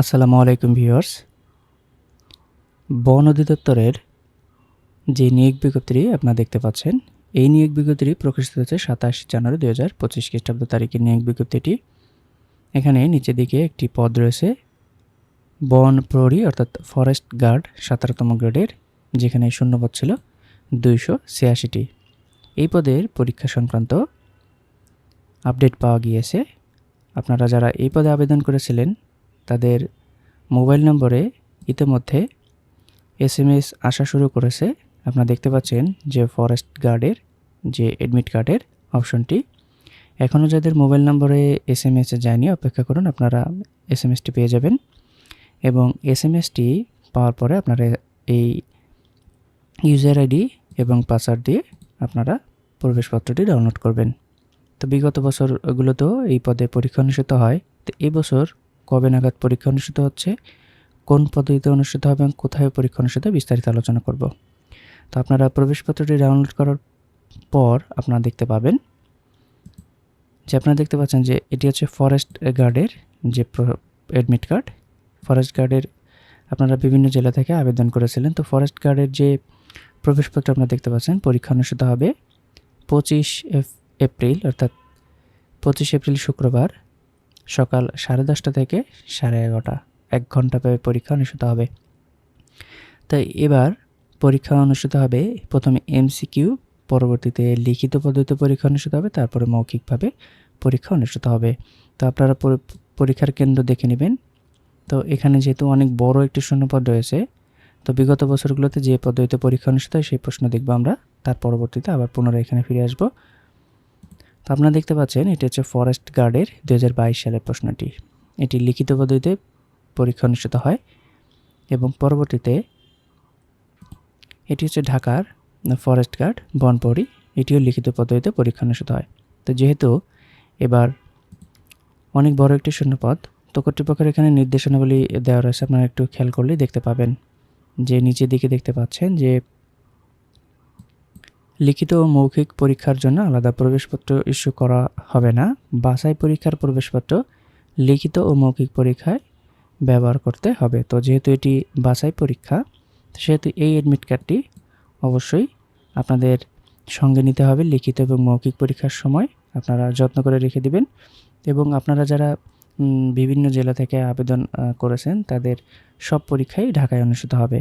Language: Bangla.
আসসালামু আলাইকুম ভিউয়ার্স। বন অধিদপ্তরের যে নিয়োগ বিজ্ঞপ্তি আপনারা দেখতে পাচ্ছেন, এই নিয়োগ বিজ্ঞপ্তি প্রকাশিত হয়েছে সাতাশ জানুয়ারি দুই হাজার পঁচিশ খ্রিস্টাব্দ তারিখের নিয়োগ বিজ্ঞপ্তিটি। এখানে নিচের দিকে একটি পদ রয়েছে, বন প্রহরী অর্থাৎ ফরেস্ট গার্ড সতেরোতম গ্রেডের, যেখানে শূন্যপদ ছিল দুইশো ছিয়াশিটি। এই পদের পরীক্ষা সংক্রান্ত আপডেট পাওয়া গিয়েছে। আপনারা যারা এই পদে আবেদন করেছিলেন তাদের মোবাইল নম্বরে ইতিমধ্যে এস এম এস আসা শুরু করেছে। আপনারা দেখতে পাচ্ছেন যে ফরেস্ট গার্ডের যে অ্যাডমিট কার্ডের অপশনটি। এখনও যাদের মোবাইল নম্বরে এস এম এসে যায়নি, অপেক্ষা করুন, আপনারা এস এম এসটি পেয়ে যাবেন। এবং এস এম এসটি পাওয়ার পরে আপনারা এই ইউজার আইডি এবং পাসওয়ার্ড দিয়ে আপনারা প্রবেশপত্রটি ডাউনলোড করবেন। তো বিগত বছরগুলোতেও এই পদে পরীক্ষা অনুষ্ঠিত হয়। তো এই বছর কবে নাগাদ পরীক্ষা অনুষ্ঠিত হচ্ছে, কোন পদ্ধতিতে অনুষ্ঠিত হবে এবং কোথায় পরীক্ষা অনুষ্ঠিত, বিস্তারিত আলোচনা করব। তো আপনারা প্রবেশপত্রটি ডাউনলোড করার পর আপনারা দেখতে পাবেন যে আপনারা দেখতে পাচ্ছেন যে এটি হচ্ছে ফরেস্ট গার্ডের যে অ্যাডমিট কার্ড ফরেস্ট গার্ডের আপনারা বিভিন্ন জেলা থেকে আবেদন করেছিলেন। তো ফরেস্ট গার্ডের যে প্রবেশপত্র আপনারা দেখতে পাচ্ছেন, পরীক্ষা অনুষ্ঠিত হবে পঁচিশ এপ্রিল, অর্থাৎ পঁচিশ এপ্রিল শুক্রবার। সকাল সাড়ে দশটা থেকে সাড়ে এগারোটা। এক ঘণ্টা পেয়ে পরীক্ষা অনুষ্ঠিত হবে। তাই এবার পরীক্ষা অনুষ্ঠিত হবে প্রথমে এমসিকিউ পরবর্তীতে লিখিত পদ্ধতিতে পরীক্ষা অনুষ্ঠিত হবে, তারপরে মৌখিকভাবে পরীক্ষা অনুষ্ঠিত হবে। তো আপনারা পরীক্ষার কেন্দ্র দেখে নেবেন। তো এখানে যেহেতু অনেক বড় একটি শূন্যপদ রয়েছে, তো বিগত বছরগুলোতে যে পদ্ধতিতে পরীক্ষা অনুষ্ঠিত হয় সেই প্রশ্ন দেখব আমরা। তার পরবর্তীতে আবার পুনরায় এখানে ফিরে আসব। তো আপনারা দেখতে পাচ্ছেন, এটি হচ্ছে ফরেস্ট গার্ডের দু হাজার বাইশ সালের প্রশ্নটি। এটি লিখিত পদ্ধতিতে পরীক্ষা অনুষ্ঠিত হয় এবং পরবর্তীতে এটি হচ্ছে ঢাকার ফরেস্ট গার্ড বনপরি, এটিও লিখিত পদ্ধতিতে পরীক্ষা অনুষ্ঠিত হয়। তো যেহেতু এবার অনেক বড় একটি শূন্যপদ, তো কর্তৃপক্ষের এখানে নির্দেশনাবলী দেওয়া রয়েছে, আপনারা একটু খেয়াল করলেই দেখতে পাবেন। যে নিচের দিকে দেখতে পাচ্ছেন যে লিখিত ও মৌখিক পরীক্ষার জন্য আলাদা প্রবেশপত্র ইস্যু করা হবে না। বাছাই পরীক্ষার প্রবেশপত্র লিখিত ও মৌখিক পরীক্ষায় ব্যবহার করতে হবে। তো যেহেতু এটি বাছাই পরীক্ষা সেহেতু এই অ্যাডমিট কার্ডটি অবশ্যই আপনাদের সঙ্গে নিতে হবে লিখিত এবং মৌখিক পরীক্ষার সময়। আপনারা যত্ন করে রেখে দিবেন এবং আপনারা যারা বিভিন্ন জেলা থেকে আবেদন করেছেন তাদের সব পরীক্ষাই ঢাকায় অনুষ্ঠিত হবে।